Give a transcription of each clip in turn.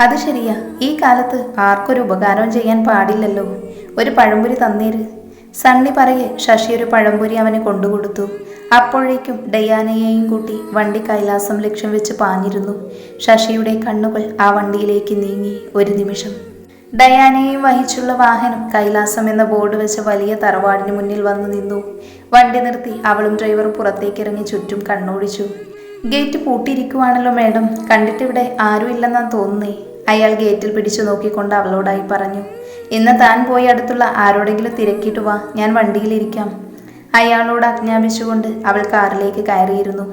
അത് ശരിയാ. ഈ കാലത്ത് ആർക്കൊരു ഉപകാരവും ചെയ്യാൻ പാടില്ലല്ലോ. ഒരു പഴംപൊരി തന്നേര്. സണ്ണി പറയെ ശശി ഒരു പഴംപൊരി അവന് കൊണ്ടുകൊടുത്തു. അപ്പോഴേക്കും ഡയാനയെയും കൂട്ടി വണ്ടി കൈലാസം ലക്ഷ്യം വെച്ച് പാഞ്ഞിരുന്നു. ശശിയുടെ കണ്ണുകൾ ആ വണ്ടിയിലേക്ക് നീങ്ങി ഒരു നിമിഷം. ഡയാനയെയും വഹിച്ചുള്ള വാഹനം കൈലാസം എന്ന ബോർഡ് വെച്ച വലിയ തറവാടിന് മുന്നിൽ വന്നു നിന്നു. വണ്ടി നിർത്തി അവളും ഡ്രൈവറും പുറത്തേക്കിറങ്ങി ചുറ്റും കണ്ണോടിച്ചു. Gate പൂട്ടിയിരിക്കുവാണല്ലോ madam. കണ്ടിട്ടിവിടെ ആരും ഇല്ലെന്നാ തോന്നുന്നേ. അയാൾ ഗേറ്റിൽ പിടിച്ചു നോക്കിക്കൊണ്ട് അവളോടായി പറഞ്ഞു ഇന്ന് താൻ പോയി അടുത്തുള്ള ആരോടെങ്കിലും തിരക്കിയിട്ട് വാ ഞാൻ വണ്ടിയിലിരിക്കാം അയാളോട് ആജ്ഞാപിച്ചുകൊണ്ട് അവൾ കാറിലേക്ക് കയറിയിരുന്നു.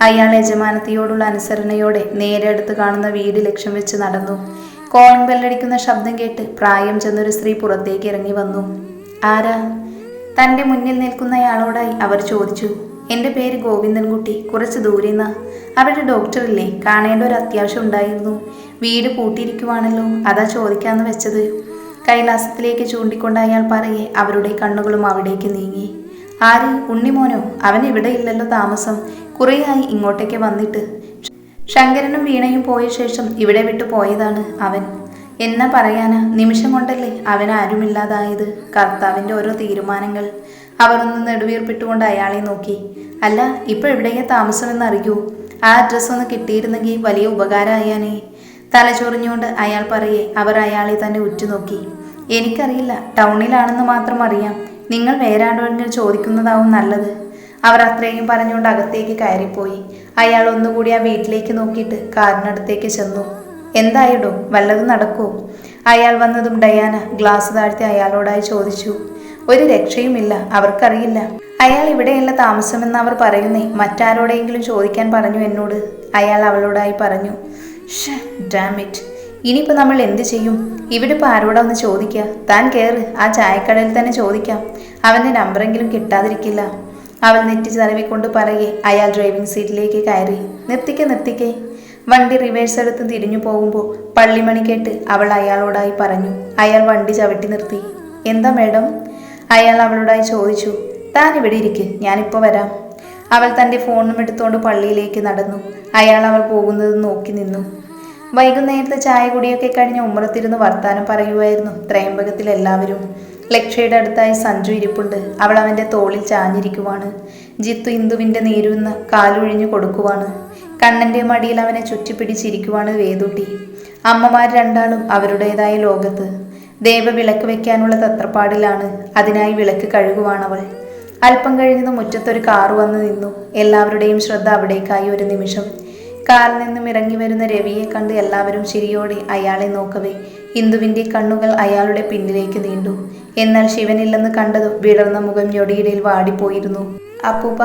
അയാൾ യജമാനത്തിയോടുള്ള അനുസരണയോടെ നേരെ അടുത്ത് കാണുന്ന വീട് ലക്ഷ്യം വെച്ച് നടന്നു. കോളിംഗ് ബെല്ലടിക്കുന്ന ശബ്ദം കേട്ട് പ്രായം ചെന്നൊരു സ്ത്രീ പുറത്തേക്ക് ഇറങ്ങി വന്നു. ആരാ? തന്റെ മുന്നിൽ നിൽക്കുന്ന നിൽക്കുന്നയാളോടായി അവർ ചോദിച്ചു. എന്റെ പേര് ഗോവിന്ദൻകുട്ടി കുറച്ച് ദൂരെ നിന്ന്. അവരുടെ ഡോക്ടറില്ലേ? കാണേണ്ട ഒരു അത്യാവശ്യം ഉണ്ടായിരുന്നു. വീട് പൂട്ടിയിരിക്കുവാണല്ലോ. അതാ ചോദിക്കാന്ന് വെച്ചത്. കൈലാസത്തിലേക്ക് ചൂണ്ടിക്കൊണ്ട് അയാൾ പറയെ അവരുടെ കണ്ണുകളും അവിടേക്ക് നീങ്ങി. ആര്? ഉണ്ണിമോനോ? അവൻ ഇവിടെ ഇല്ലല്ലോ താമസം. കുറേയായി ഇങ്ങോട്ടേക്ക് വന്നിട്ട്. ശങ്കരനും വീണയും പോയ ശേഷം ഇവിടെ വിട്ടു പോയതാണ് അവൻ. എന്നാ പറയാനാ? നിമിഷം കൊണ്ടല്ലേ അവൻ ആരുമില്ലാതായത്? കർത്താവിന്റെ ഓരോ തീരുമാനങ്ങൾ. അവർ ഒന്ന് നെടുവീർപ്പിട്ടുകൊണ്ട് അയാളെ നോക്കി. അല്ല ഇപ്പോൾ എവിടെയാ താമസമെന്ന് അറിയൂ ആ അഡ്രസ്സ് ഒന്ന് കിട്ടിയിരുന്നെങ്കിൽ വലിയ ഉപകാരമായാനേ തലചൊറിഞ്ഞുകൊണ്ട് അയാൾ പറയെ അവർ അയാളെ തന്നെ ഉറ്റുനോക്കി. എനിക്കറിയില്ല ടൗണിലാണെന്ന് മാത്രം അറിയാം. നിങ്ങൾ വേറെ ചോദിക്കുന്നതാവും നല്ലത്. അവർ അത്രയും പറഞ്ഞുകൊണ്ട് അകത്തേക്ക് കയറിപ്പോയി. അയാൾ ഒന്നുകൂടി ആ വീട്ടിലേക്ക് നോക്കിയിട്ട് കാറിനടുത്തേക്ക് ചെന്നു. എന്തായിടോ വല്ലതും നടക്കുമോ അയാൾ വന്നതും ഡയാന ഗ്ലാസ് താഴ്ത്തി അയാളോടായി ചോദിച്ചു. ഒരു രക്ഷയുമില്ല അവർക്കറിയില്ല. അയാൾ ഇവിടെയല്ല താമസമെന്ന് അവർ പറയുന്നേ മറ്റാരോടെങ്കിലും ചോദിക്കാൻ പറഞ്ഞു എന്നോട് അയാൾ അവളോടായി പറഞ്ഞു. ഡാമിറ്റ് ഇനിയിപ്പോൾ നമ്മൾ എന്ത് ചെയ്യും? ഇവിടെ ഇപ്പോൾ ആരോടാ ഒന്ന് ചോദിക്കുക താൻ കയറ് ആ ചായക്കടയിൽ തന്നെ ചോദിക്കാം. അവന്റെ നമ്പറെങ്കിലും കിട്ടാതിരിക്കില്ല. അവൾ നെറ്റി തലവിക്കൊണ്ട് പറയെ അയാൾ ഡ്രൈവിംഗ് സീറ്റിലേക്ക് കയറി. നിർത്തിക്കെ നിർത്തിക്കെ. വണ്ടി റിവേഴ്സ് എടുത്ത് തിരിഞ്ഞു പോകുമ്പോൾ പള്ളിമണി കേട്ട് അവൾ അയാളോടായി പറഞ്ഞു അയാൾ വണ്ടി ചവിട്ടി നിർത്തി. എന്താ മേഡം അയാൾ അവളോടായി ചോദിച്ചു താൻ ഇവിടെ ഇരിക്ക് ഞാനിപ്പോൾ വരാം. അവൾ തന്റെ ഫോണും എടുത്തുകൊണ്ട് പള്ളിയിലേക്ക് നടന്നു. അയാൾ അവൾ പോകുന്നത് നോക്കി നിന്നു. വൈകുന്നേരത്തെ ചായ കുടിയൊക്കെ കഴിഞ്ഞ് ഉമ്മറത്തിരുന്ന് വർത്താനം പറയുമായിരുന്നു ത്രയംബകത്തിൽ എല്ലാവരും. ലക്ഷയുടെ അടുത്തായി സഞ്ജു ഇരിപ്പുണ്ട്. അവൾ അവന്റെ തോളിൽ ചാഞ്ഞിരിക്കുവാണ്. ജിത്തു ഇന്ദുവിന്റെ നേരുന്ന് കാലൊഴിഞ്ഞു കൊടുക്കുവാണ്. കണ്ണന്റെ മടിയിൽ അവനെ ചുറ്റിപ്പിടിച്ചിരിക്കുവാണ് വേദുട്ടി. അമ്മമാർ രണ്ടാളും അവരുടേതായ ലോകത്ത്. ദേവ വിളക്ക് വയ്ക്കാനുള്ള തത്രപ്പാടിലാണ്. അതിനായി വിളക്ക് കഴുകുവാണവൾ. അല്പം കഴിഞ്ഞത് മുറ്റത്തൊരു കാർ വന്നു നിന്നു. എല്ലാവരുടെയും ശ്രദ്ധ അവിടേക്കായി ഒരു നിമിഷം. കാറിൽ നിന്നും ഇറങ്ങി വരുന്ന രവിയെ കണ്ട് എല്ലാവരും ചിരിയോടെ അയാളെ നോക്കവേ. ഇന്ദുവിന്റെ കണ്ണുകൾ അയാളുടെ പിന്നിലേക്ക് നീണ്ടു. എന്നാൽ ശിവനില്ലെന്ന് കണ്ടതും വിടർന്ന മുഖം ഞൊടിയിടയിൽ വാടിപ്പോയിരുന്നു. അപ്പൂപ്പ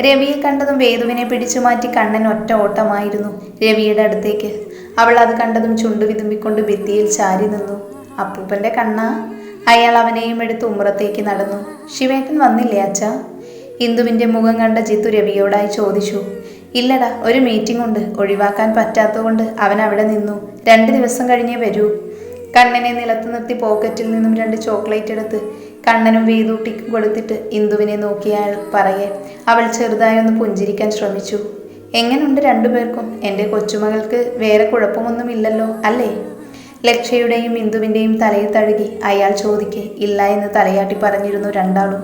രവിയെ കണ്ടതും വേദുവിനെ പിടിച്ചു മാറ്റി കണ്ണൻ ഒറ്റ ഓട്ടമായിരുന്നു രവിയുടെ അടുത്തേക്ക്. അവൾ അത് കണ്ടതും ചുണ്ടു വിതുമ്പിക്കൊണ്ട് ഭിത്തിയിൽ ചാരി നിന്നു. അപ്പൂപ്പന്റെ കണ്ണ അയാൾ അവനെയും എടുത്ത് ഉമ്രത്തേക്ക് നടന്നു. ശിവേട്ടൻ വന്നില്ലേ അച്ഛ? ഇന്ദുവിന്റെ മുഖം കണ്ട ജിത്തു രവിയോടായി ചോദിച്ചു. ഇല്ലടാ ഒരു മീറ്റിംഗ് ഉണ്ട്. ഒഴിവാക്കാൻ പറ്റാത്തതുകൊണ്ട് അവൻ അവിടെ നിന്നു. രണ്ട് ദിവസം കഴിഞ്ഞേ വരൂ. കണ്ണനെ നിലത്ത് നിർത്തി പോക്കറ്റിൽ നിന്നും രണ്ട് ചോക്ലേറ്റ് എടുത്ത് കണ്ണനും വേദൂട്ടിക്കും കൊടുത്തിട്ട് ഇന്ദുവിനെ നോക്കിയാൽ പറയെ അവൾ ചെറുതായി ഒന്ന് പുഞ്ചിരിക്കാൻ ശ്രമിച്ചു. എങ്ങനെയുണ്ട് രണ്ടുപേർക്കും? എന്റെ കൊച്ചുമകൾക്ക് വേറെ കുഴപ്പമൊന്നുമില്ലല്ലോ അല്ലേ? ലക്ഷയുടെയും ഇന്ദുവിന്റെയും തലയിൽ തഴുകി അയാൾ ചോദിക്കെ ഇല്ല എന്ന് തലയാട്ടി പറഞ്ഞിരുന്നു രണ്ടാളും.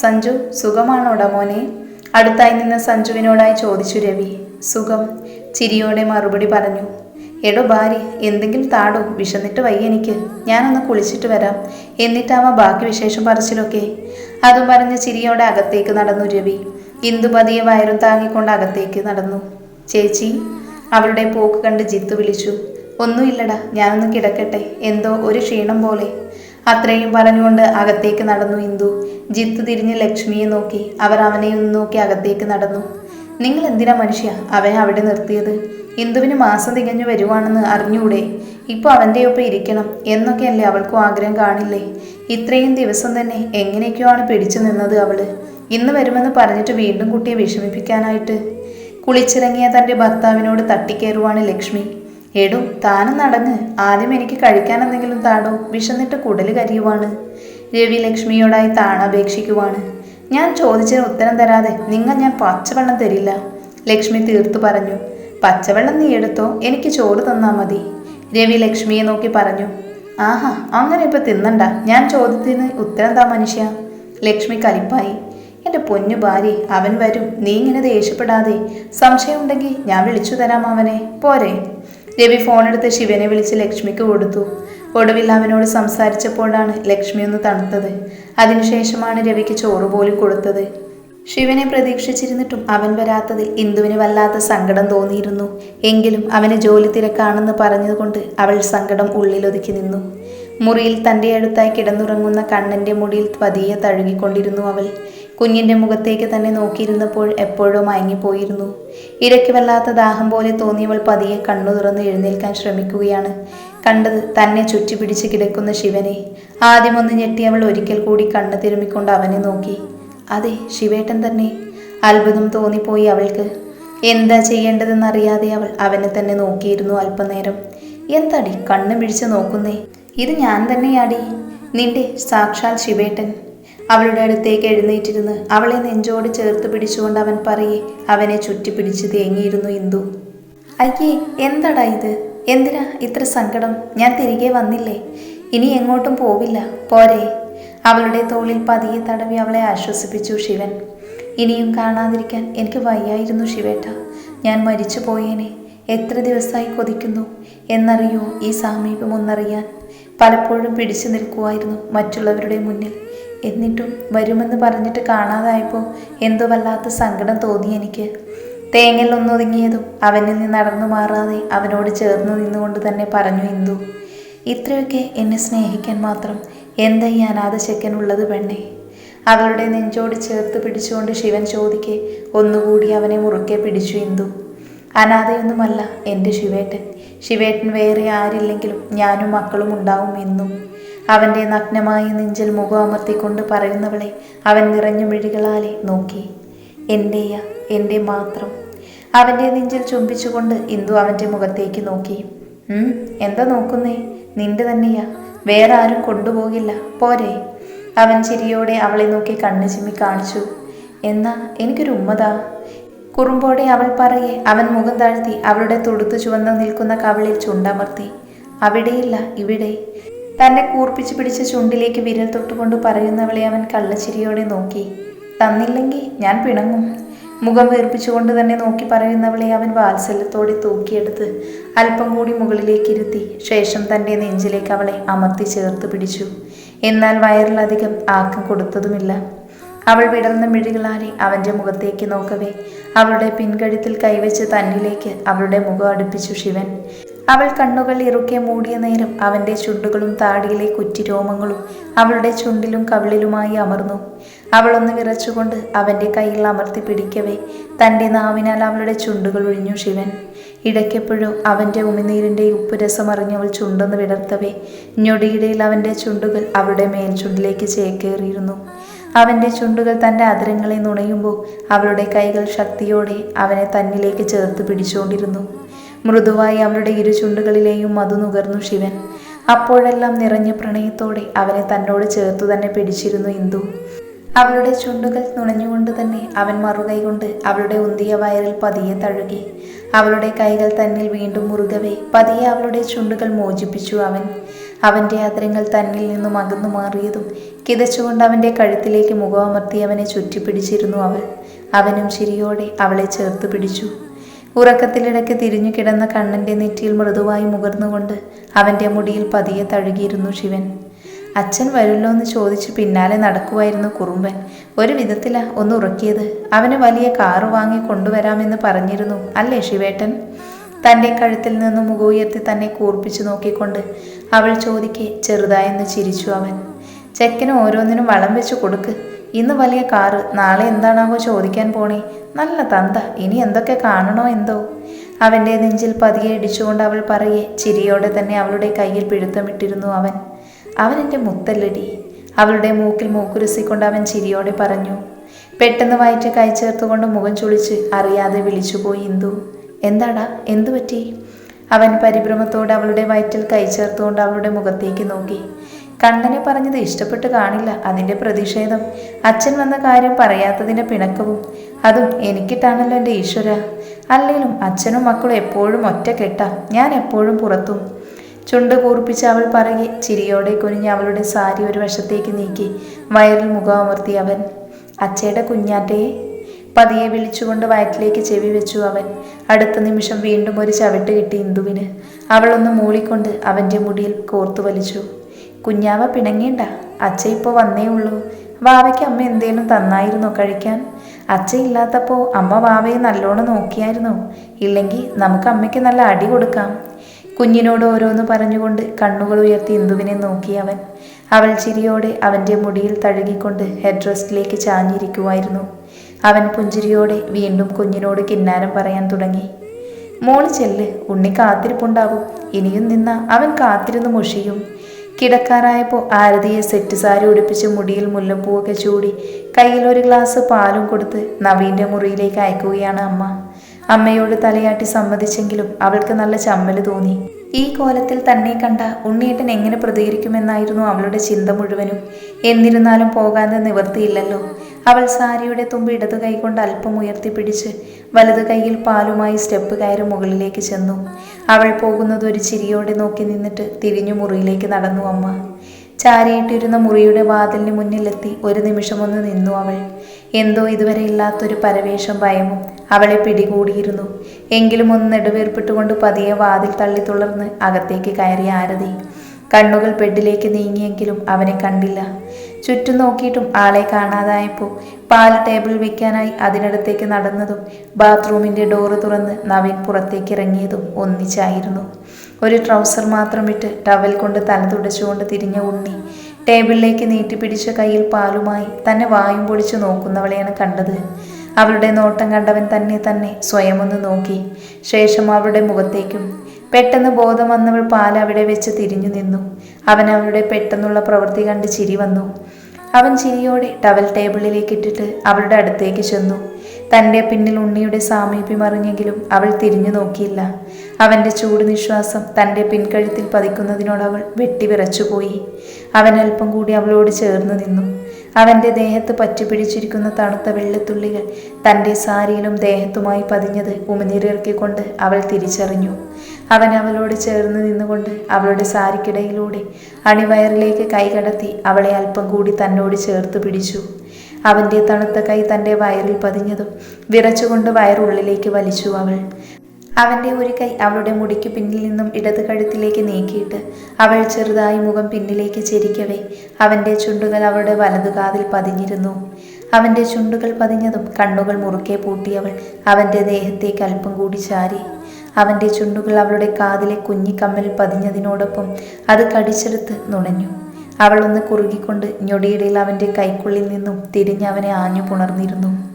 സഞ്ജു സുഖമാണോടാ മോനെ? അടുത്തായി നിന്ന് സഞ്ജുവിനോടായി ചോദിച്ചു രവി. സുഖം ചിരിയോടെ മറുപടി പറഞ്ഞു. എടോ ഭാര്യ എന്തെങ്കിലും താടോ? വിശന്നിട്ട് വയ്യ എനിക്ക്. ഞാനൊന്ന് കുളിച്ചിട്ട് വരാം. എന്നിട്ടാവ ബാക്കി വിശേഷം പറച്ചിലൊക്കെ. അതും പറഞ്ഞ് ചിരിയോടെ അകത്തേക്ക് നടന്നു രവി. ഇന്ദു പതിയെ വയറും താങ്ങിക്കൊണ്ട് അകത്തേക്ക് നടന്നു. ചേച്ചി അവളുടെ പോക്ക് കണ്ട് ജിത്തു വിളിച്ചു. ഒന്നുമില്ലടാ ഞാനൊന്ന് കിടക്കട്ടെ. എന്തോ ഒരു ക്ഷീണം പോലെ. അത്രയും പറഞ്ഞുകൊണ്ട് അകത്തേക്ക് നടന്നു ഇന്ദു. ജിത്തു തിരിഞ്ഞ് ലക്ഷ്മിയെ നോക്കി. അവർ അവനെ ഒന്ന് നോക്കി അകത്തേക്ക് നടന്നു. നിങ്ങൾ എന്തിനാ മനുഷ്യ അവനെ അവിടെ നിർത്തിയത്? ഇന്ദുവിന് മാസം തികഞ്ഞു വരുവാണെന്ന് അറിഞ്ഞൂടെ? ഇപ്പോൾ അവന്റെ ഒപ്പം ഇരിക്കണം എന്നൊക്കെയല്ലേ അവൾക്കും ആഗ്രഹം കാണില്ലേ? ഇത്രയും ദിവസം തന്നെ എങ്ങനെയൊക്കെയാണ് പിടിച്ചു നിന്നത് അവൾ? ഇന്ന് വരുമെന്ന് പറഞ്ഞിട്ട് വീണ്ടും കുട്ടിയെ വിഷമിപ്പിക്കാനായിട്ട്. കുളിച്ചിറങ്ങിയ തന്റെ ഭർത്താവിനോട് തട്ടിക്കയറുവാണ് ലക്ഷ്മി. എടോ താനും നടങ്ങ് ആദ്യം എനിക്ക് കഴിക്കാൻ എന്തെങ്കിലും താടോ. വിശന്നിട്ട് കുടൽ കരിയുവാണ്. രവി ലക്ഷ്മിയോടായി താണപേക്ഷിക്കുവാണ് ഞാൻ ചോദിച്ചതിന് ഉത്തരം തരാതെ നിങ്ങൾ ഞാൻ പച്ചവെള്ളം തരില്ല. ലക്ഷ്മി തീർത്തു പറഞ്ഞു. പച്ചവെള്ളം നീ എടുത്തോ? എനിക്ക് ചോറ് തന്നാ മതി. രവി ലക്ഷ്മിയെ നോക്കി പറഞ്ഞു. ആഹാ അങ്ങനെ ഇപ്പൊ തിന്നണ്ട. ഞാൻ ചോദ്യത്തിന് ഉത്തരം താ മനുഷ്യ. ലക്ഷ്മി കലിപ്പായി. എന്റെ പൊന്നു ഭാര്യ അവൻ വരും. നീ ഇങ്ങനെ ദേഷ്യപ്പെടാതെ. സംശയമുണ്ടെങ്കിൽ ഞാൻ വിളിച്ചു തരാം അവനെ. പോരെ. രവി ഫോണെടുത്ത് ശിവനെ വിളിച്ച് ലക്ഷ്മിക്ക് കൊടുത്തു. ഒടുവിൽ അവനോട് സംസാരിച്ചപ്പോഴാണ് ലക്ഷ്മി ഒന്ന് തണുത്തത്. അതിനുശേഷമാണ് രവിക്ക് ചോറ് പോലും കൊടുത്തത്. ശിവനെ പ്രതീക്ഷിച്ചിരുന്നിട്ടും അവൻ വരാത്തതിൽ ഇന്ദുവിന് വല്ലാത്ത സങ്കടം തോന്നിയിരുന്നു. എങ്കിലും അവന് ജോലി തിരക്കാണെന്ന് പറഞ്ഞതുകൊണ്ട് അവൾ സങ്കടം ഉള്ളിലൊതുക്കി നിന്നു. മുറിയിൽ തന്റെ അടുത്തായി കിടന്നുറങ്ങുന്ന കണ്ണന്റെ മുടിയിൽ പതിയെ തഴുകിക്കൊണ്ടിരുന്നു അവൾ. കുഞ്ഞിന്റെ മുഖത്തേക്ക് തന്നെ നോക്കിയിരുന്നപ്പോൾ എപ്പോഴോ മയങ്ങിപ്പോയിരുന്നു. ഇരയ്ക്ക് വല്ലാത്ത ദാഹം പോലെ തോന്നിയവൾ പതിയെ കണ്ണു തുറന്ന് എഴുന്നേൽക്കാൻ ശ്രമിക്കുകയാണ്. കണ്ടത് തന്നെ ചുറ്റിപ്പിടിച്ച് കിടക്കുന്ന ശിവനെ. ആദ്യമൊന്ന് ഞെട്ടി അവൾ ഒരിക്കൽ കൂടി കണ്ണു തിരുമ്മിക്കൊണ്ട് അവനെ നോക്കി. അതെ ശിവേട്ടൻ തന്നെ. അത്ഭുതം തോന്നിപ്പോയി അവൾക്ക്. എന്താ ചെയ്യേണ്ടതെന്നറിയാതെ അവൾ അവനെ തന്നെ നോക്കിയിരുന്നു അല്പനേരം. എന്താടി കണ്ണു പിടിച്ച് നോക്കുന്നേ? ഇത് ഞാൻ തന്നെയാടി. നിന്റെ സാക്ഷാൽ ശിവേട്ടൻ. അവളുടെ അടുത്തേക്ക് എഴുന്നേറ്റിരുന്ന് അവളെ നെഞ്ചോട് ചേർത്ത് പിടിച്ചുകൊണ്ട് അവൻ പറയെ അവനെ ചുറ്റി ചുറ്റിപ്പിടിച്ച് തേങ്ങിയിരുന്നു ഇന്ദു. അയ്യേ എന്തടാ ഇത്? എന്തിനാ ഇത്ര സങ്കടം? ഞാൻ തിരികെ വന്നില്ലേ? ഇനി എങ്ങോട്ടും പോവില്ല. പോരെ. അവളുടെ തോളിൽ പതിയെ തടവി അവളെ ആശ്വസിപ്പിച്ചു ശിവൻ. ഇനിയും കാണാതിരിക്കാൻ എനിക്ക് വയ്യായിരുന്നു ശിവേട്ട. ഞാൻ മരിച്ചു പോയേനെ. എത്ര ദിവസമായി കൊതിക്കുന്നു. എന്നറിയോ ഈ സാമീപ്യം ഒന്നറിയാൻ? പലപ്പോഴും പിടിച്ചു നിൽക്കുമായിരുന്നു മറ്റുള്ളവരുടെ മുന്നിൽ. എന്നിട്ടും വരുമെന്ന് പറഞ്ഞിട്ട് കാണാതായപ്പോൾ എന്തോ വല്ലാത്ത സങ്കടം തോന്നി എനിക്ക്. തേങ്ങൽ ഒന്നൊതുങ്ങിയതും അവനിൽ നിന്ന് നടന്നു മാറാതെ അവനോട് ചേർന്ന് നിന്നുകൊണ്ട് തന്നെ പറഞ്ഞു ഇന്ദു ഇത്രയൊക്കെ എന്നെ സ്നേഹിക്കാൻ മാത്രം എന്താ ഈ അനാഥ ചെക്കനുള്ളത് പെണ്ണെ? അവളുടെ നെഞ്ചോട് ചേർത്ത് പിടിച്ചുകൊണ്ട് ശിവൻ ചോദിക്കെ ഒന്നുകൂടി അവനെ മുറുക്കെ പിടിച്ചു ഇന്ദു. അനാഥയൊന്നുമല്ല എന്റെ ശിവേട്ടൻ. ശിവേട്ടൻ വേറെ ആരില്ലെങ്കിലും ഞാനും മക്കളും ഉണ്ടാവും എന്നും. അവന്റെ നഗ്നമായ നെഞ്ചിൽ മുഖം അമർത്തിക്കൊണ്ട് പറയുന്നവളെ അവൻ നിറഞ്ഞു മിഴികളാലെ നോക്കി. എന്റെയ എന്റെ മാത്രം. അവന്റെ നെഞ്ചിൽ ചുംബിച്ചുകൊണ്ട് ഇന്ദു അവന്റെ മുഖത്തേക്ക് നോക്കി. എന്താ നോക്കുന്നേ? നിന്റെ തന്നെയാ. വേറെ ആരും കൊണ്ടുപോകില്ല. പോരെ. അവൻ ചിരിയോടെ അവളെ നോക്കി കണ്ണു ചിമ്മി കാണിച്ചു. എന്നാ എനിക്കൊരു ഉമ്മതാ. കുറുമ്പോടെ അവൾ പറയെ അവൻ മുഖം താഴ്ത്തി അവളുടെ തുടുത്തു ചുവന്ന് നിൽക്കുന്ന കവിളിൽ ചുണ്ടമർത്തി. അവിടെയില്ല ഇവിടെ. തന്നെ കൂർപ്പിച്ചു പിടിച്ച ചുണ്ടിലേക്ക് വിരൽ തൊട്ടുകൊണ്ട് പറയുന്നവളെ അവൻ കള്ളച്ചിരിയോടെ നോക്കി. തന്നില്ലെങ്കിൽ ഞാൻ പിണങ്ങും. മുഖം വീർപ്പിച്ചുകൊണ്ട് തന്നെ നോക്കി പറയുന്നവളെ അവൻ വാത്സല്യത്തോടെ തൂക്കിയെടുത്ത് അല്പം കൂടി മുകളിലേക്ക് ഇരുത്തി ശേഷം തന്റെ നെഞ്ചിലേക്ക് അവളെ അമർത്തി ചേർത്ത് പിടിച്ചു. എന്നാൽ വയറിലധികം ആക്കം കൊടുത്തതുമില്ല. അവൾ വിടർന്ന മിഴികളാലെ അവന്റെ മുഖത്തേക്ക് നോക്കവേ അവളുടെ പിൻകഴുത്തിൽ കൈവച്ച് തന്നിലേക്ക് അവളുടെ മുഖം അടുപ്പിച്ചു ശിവൻ. അവൾ കണ്ണുകൾ ഇറുക്കെ മൂടിയ നേരം അവന്റെ ചുണ്ടുകളും താടിയിലെ കുറ്റിരോമങ്ങളും അവളുടെ ചുണ്ടിലും കവിളിലുമായി അമർന്നു. അവളൊന്ന് വിറച്ചുകൊണ്ട് അവന്റെ കയ്യിൽ അമർത്തി പിടിക്കവേ. തന്റെ നാവിനാൽ അവളുടെ ചുണ്ടുകൾ ഒഴിഞ്ഞു ശിവൻ. ഇടയ്ക്കെപ്പോഴും അവന്റെ ഉമിനീരിന്റെ ഉപ്പുരസം അറിഞ്ഞവൾ ചുണ്ടെന്ന് വിടർത്തവേ. ഞൊടിയിടയിൽ അവന്റെ ചുണ്ടുകൾ അവളുടെ മേൽചുണ്ടിലേക്ക് ചേക്കേറിയിരുന്നു. അവന്റെ ചുണ്ടുകൾ തന്റെ അതിരങ്ങളെ നുണയുമ്പോൾ അവളുടെ കൈകൾ ശക്തിയോടെ അവനെ തന്നിലേക്ക് ചേർത്ത് പിടിച്ചുകൊണ്ടിരുന്നു. മൃദുവായി അവളുടെ ഇരു ചുണ്ടുകളിലെയും മധു നുകർന്നു ശിവൻ. അപ്പോഴെല്ലാം നിറഞ്ഞ പ്രണയത്തോടെ അവനെ തന്നോട് ചേർത്തു തന്നെ പിടിച്ചിരുന്നു ഇന്ദു. അവളുടെ ചുണ്ടുകൾ നുണഞ്ഞുകൊണ്ട് തന്നെ അവൻ മറുകൈ കൊണ്ട് അവളുടെ ഉന്തിയ വയറിൽ പതിയെ തഴുകി. അവളുടെ കൈകൾ തന്നിൽ വീണ്ടും മുറുകവേ. പതിയെ അവളുടെ ചുണ്ടുകൾ മോചിപ്പിച്ചു അവൻ. അവന്റെ അതിരങ്ങൾ തന്നിൽ നിന്നും അകന്നു മാറിയതും കിതച്ചുകൊണ്ട് അവന്റെ കഴുത്തിലേക്ക് മുഖമർത്തി അവനെ ചുറ്റിപ്പിടിച്ചിരുന്നു അവൾ. അവനും ചിരിയോടെ അവളെ ചേർത്ത് പിടിച്ചു. ഉറക്കത്തിലിടയ്ക്ക് തിരിഞ്ഞു കിടന്ന കണ്ണന്റെ നെറ്റിയിൽ മൃദുവായി മുകർന്നുകൊണ്ട് അവന്റെ മുടിയിൽ പതിയെ തഴുകിയിരുന്നു ശിവൻ. അച്ഛൻ വരുമല്ലോ എന്ന് ചോദിച്ച് പിന്നാലെ നടക്കുമായിരുന്നു കുറുമ്പൻ. ഒരു വിധത്തിലാ ഒന്ന് ഉറക്കിയത്. അവന് വലിയ കാറ് വാങ്ങി കൊണ്ടുവരാമെന്ന് പറഞ്ഞിരുന്നു. അല്ലേ ശിവേട്ടൻ? തന്റെ കഴുത്തിൽ നിന്നും മുഖുയർത്തി തന്നെ കൂർപ്പിച്ചു നോക്കിക്കൊണ്ട് അവൾ ചോദിക്കെ ചെറുതായെന്ന് ചിരിച്ചു അവൻ. ചെക്കന് ഓരോന്നിനും വളം വെച്ച് കൊടുക്ക്. ഇന്ന് വലിയ കാറ് നാളെ എന്താണാവോ ചോദിക്കാൻ പോണേ. നല്ല തന്ത ഇനി എന്തൊക്കെ കാണണോ എന്തോ. അവന്റെ നെഞ്ചിൽ പതിയെ ഇടിച്ചുകൊണ്ട് അവൾ പറയെ ചിരിയോടെ തന്നെ അവളുടെ കയ്യിൽ പിഴുത്തമിട്ടിരുന്നു അവൻ. അവൻ എന്റെ മുത്തല്ലടി. അവളുടെ മൂക്കിൽ മൂക്കുരുസിക്കൊണ്ട് അവൻ ചിരിയോടെ പറഞ്ഞു. പെട്ടെന്ന് വയറ്റ കൈ ചേർത്തുകൊണ്ട് മുഖം ചുളിച്ച് അറിയാതെ വിളിച്ചുപോയി ഇന്ദു. എന്താടാ എന്തു പറ്റി അവൻ പരിഭ്രമത്തോടെ അവളുടെ വയറ്റിൽ കൈ ചേർത്തുകൊണ്ട് അവളുടെ മുഖത്തേക്ക് നോക്കി. കണ്ണനെ പറഞ്ഞത് ഇഷ്ടപ്പെട്ട് കാണില്ല അതിന്റെ പ്രതിഷേധം. അച്ഛൻ വന്ന കാര്യം പറയാത്തതിന്റെ പിണക്കവും അതും എനിക്കിട്ടാണല്ലോ എന്റെ ഈശ്വര. അല്ലെങ്കിലും അച്ഛനും മക്കളും എപ്പോഴും ഒറ്റ കെട്ട ഞാൻ എപ്പോഴും പുറത്തും. ചുണ്ട് കൂർപ്പിച്ച് അവൾ പറകെ ചിരിയോടെ കുനിഞ്ഞ് അവളുടെ സാരി ഒരു വശത്തേക്ക് നീക്കി വയറിൽ മുഖമർത്തി അവൻ. അച്ഛയുടെ കുഞ്ഞാറ്റയെ പതിയെ വിളിച്ചുകൊണ്ട് വയറ്റിലേക്ക് ചെവി വെച്ചു അവൻ. അടുത്ത നിമിഷം വീണ്ടും ഒരു ചവിട്ട് കിട്ടി ഇന്ദുവിന്. അവളൊന്ന് മൂളിക്കൊണ്ട് അവന്റെ മുടിയിൽ കോർത്തു വലിച്ചു. കുഞ്ഞാവ പിണങ്ങേണ്ട അച്ഛ ഇപ്പോൾ വന്നേ ഉള്ളൂ. വാവയ്ക്ക് അമ്മ എന്തേലും തന്നായിരുന്നോ കഴിക്കാൻ? അച്ഛ ഇല്ലാത്തപ്പോൾ അമ്മ വാവയെ നല്ലോണം നോക്കിയായിരുന്നു? ഇല്ലെങ്കിൽ നമുക്ക് അമ്മയ്ക്ക് നല്ല അടി കൊടുക്കാം. കുഞ്ഞിനോട് ഓരോന്ന് പറഞ്ഞുകൊണ്ട് കണ്ണുകൾ ഉയർത്തി ഇന്ദുവിനെ നോക്കി അവൻ. അവൾ ചിരിയോടെ അവന്റെ മുടിയിൽ തഴുകിക്കൊണ്ട് ഹെഡ് റെസ്റ്റിലേക്ക് ചാഞ്ഞിരിക്കുമായിരുന്നു അവൻ പുഞ്ചിരിയോടെ വീണ്ടും കുഞ്ഞിനോട് കിന്നാരം പറയാൻ തുടങ്ങി. മോൾ ചെല്ല് ഉണ്ണി കാത്തിരിപ്പുണ്ടാവും. ഇനിയും നിന്ന അവൻ കാത്തിരുന്ന് മുഷിയും. കിടക്കാറായപ്പോൾ ആരതിയെ സെറ്റ് സാരി ഉടുപ്പിച്ച് മുടിയിൽ മുല്ലപ്പൂവൊക്കെ ചൂടി കയ്യിൽ ഒരു ഗ്ലാസ് പാലും കൊടുത്ത് നവീന്റെ മുറിയിലേക്ക് അയക്കുകയാണ് അമ്മ. അമ്മയോട് തലയാട്ടി സമ്മതിച്ചെങ്കിലും അവൾക്ക് നല്ല ചമ്മൽ തോന്നി. ഈ കോലത്തിൽ തന്നെ കണ്ട ഉണ്ണിയേട്ടൻ എങ്ങനെ പ്രതികരിക്കുമെന്നായിരുന്നു അവളുടെ ചിന്ത മുഴുവനും. എന്നിരുന്നാലും പോകാതെ നിവർത്തിയില്ലല്ലോ അവൾ സാരിയുടെ തുമ്പ് ഇടതു കൈകൊണ്ട് അല്പം ഉയർത്തിപ്പിടിച്ച് വലതു കൈയിൽ പാലുമായി സ്റ്റെപ്പ് കയറി മുകളിലേക്ക് ചെന്നു. അവൾ പോകുന്നത് ഒരു ചിരിയോടെ നോക്കി നിന്നിട്ട് തിരിഞ്ഞു മുറിയിലേക്ക് നടന്നു അമ്മ. ചാരിയിട്ടിരുന്ന മുറിയുടെ വാതിലിന് മുന്നിലെത്തി ഒരു നിമിഷമൊന്ന് നിന്നു അവൾ. എന്തോ ഇതുവരെ ഇല്ലാത്തൊരു പരവേഷം ഭയവും അവളെ പിടികൂടിയിരുന്നു. എങ്കിലും ഒന്ന് നെടുവേർപ്പിട്ടുകൊണ്ട് പതിയെ വാതിൽ തള്ളി തുളർന്ന് അകത്തേക്ക് കയറി ആരതി. കണ്ണുകൾ ബെഡിലേക്ക് നീങ്ങിയെങ്കിലും അവനെ കണ്ടില്ല. ചുറ്റും നോക്കിയിട്ടും ആളെ കാണാതായപ്പോൾ പാൽ ടേബിൾ വെക്കാനായി അതിനടുത്തേക്ക് നടന്നതും ബാത്റൂമിന്റെ ഡോറ് തുറന്ന് നവീൻ പുറത്തേക്ക് ഇറങ്ങിയതും ഒന്നിച്ചായിരുന്നു. ഒരു ട്രൗസർ മാത്രം ഇട്ട് ടവൽ കൊണ്ട് തല തുടച്ചുകൊണ്ട് തിരിഞ്ഞ ഉണ്ണി ടേബിളിലേക്ക് നീട്ടിപ്പിടിച്ച കയ്യിൽ പാലുമായി തന്നെ വായും പൊടിച്ചു നോക്കുന്നവളെയാണ് കണ്ടത്. അവരുടെ നോട്ടം കണ്ടവൻ തന്നെ തന്നെ സ്വയം ഒന്ന് നോക്കി. ശേഷം അവളുടെ മുഖത്തേക്കും പെട്ടെന്ന് ബോധം വന്നവൾ പാൽ അവിടെ വെച്ച് തിരിഞ്ഞു നിന്നു. അവൻ അവളുടെ പെട്ടെന്നുള്ള പ്രവൃത്തി കണ്ട് ചിരി വന്നു. അവൻ ചിരിയോടെ ടവൽ ടേബിളിലേക്ക് ഇട്ടിട്ട് അവളുടെ അടുത്തേക്ക് ചെന്നു. തന്റെ പിന്നിൽ ഉണ്ണിയുടെ സാമീപ്യം അറിഞ്ഞെങ്കിലും അവൾ തിരിഞ്ഞു നോക്കിയില്ല. അവന്റെ ചൂട് നിശ്വാസം തന്റെ പിൻകഴുത്തിൽ പതിക്കുന്നതിനോട് അവൾ വെട്ടിവിറച്ചുപോയി അവൻ അല്പം കൂടി അവളോട് ചേർന്ന് നിന്നു. അവന്റെ ദേഹത്ത് പറ്റിപ്പിടിച്ചിരിക്കുന്ന തണുത്ത വെള്ളത്തുള്ളികൾ തന്റെ സാരിയിലും ദേഹത്തുമായി പതിഞ്ഞത് ഉമിനീരിറക്കിക്കൊണ്ട് അവൾ തിരിച്ചറിഞ്ഞു. അവൻ അവളോട് ചേർന്ന് നിന്നുകൊണ്ട് അവളുടെ സാരിക്കിടയിലൂടെ അണിവയറിലേക്ക് കൈ കടത്തി അവളെ അല്പം കൂടി തന്നോട് ചേർത്ത് പിടിച്ചു. അവന്റെ തണുത്ത കൈ തന്റെ വയറിൽ പതിഞ്ഞതും വിറച്ചുകൊണ്ട് വയറുള്ളിലേക്ക് വലിച്ചു അവൾ. അവന്റെ ഒരു കൈ അവളുടെ മുടിക്ക് പിന്നിൽ നിന്നും ഇടത് കഴുത്തിലേക്ക് നീക്കിയിട്ട് അവൾ ചെറുതായി മുഖം പിന്നിലേക്ക് ചെരിക്കവേ. അവന്റെ ചുണ്ടുകൾ അവളുടെ വലതുകാതിൽ പതിഞ്ഞിരുന്നു. അവന്റെ ചുണ്ടുകൾ പതിഞ്ഞതും കണ്ണുകൾ മുറുക്കെ പൂട്ടിയവൾ അവന്റെ ദേഹത്തേക്ക് അല്പം കൂടി ചാരി. അവന്റെ ചുണ്ടുകൾ അവളുടെ കാതിലെ കുഞ്ഞിക്കമ്മൽ പതിഞ്ഞതിനോടൊപ്പം അത് കടിച്ചെടുത്ത് നുണഞ്ഞു. അവളൊന്ന് കുറുകിക്കൊണ്ട് ഞൊടിയിടയിൽ അവന്റെ കൈക്കുള്ളിൽ നിന്നും തിരിഞ്ഞവനെ ആഞ്ഞു പുണർന്നിരുന്നു.